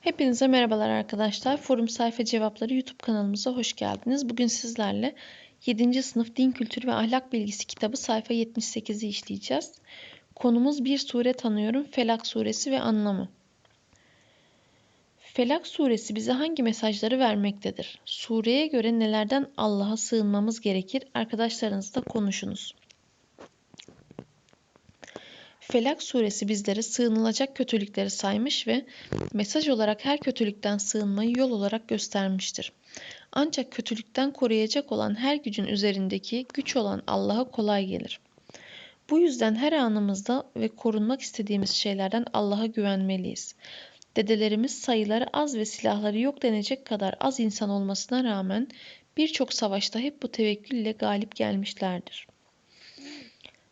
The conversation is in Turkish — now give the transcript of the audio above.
Hepinize merhabalar arkadaşlar. Forum Sayfa Cevapları YouTube kanalımıza hoş geldiniz. Bugün sizlerle 7. sınıf Din Kültürü ve Ahlak Bilgisi kitabı sayfa 78'i işleyeceğiz. Konumuz bir sure tanıyorum. Felak suresi ve anlamı. Felak suresi bize hangi mesajları vermektedir? Sureye göre nelerden Allah'a sığınmamız gerekir? Arkadaşlarınızla konuşunuz. Felak suresi bizlere sığınılacak kötülükleri saymış ve mesaj olarak her kötülükten sığınmayı yol olarak göstermiştir. Ancak kötülükten koruyacak olan her gücün üzerindeki güç olan Allah'a kolay gelir. Bu yüzden her anımızda ve korunmak istediğimiz şeylerden Allah'a güvenmeliyiz. Dedelerimiz sayıları az ve silahları yok denecek kadar az insan olmasına rağmen birçok savaşta hep bu tevekkülle galip gelmişlerdir.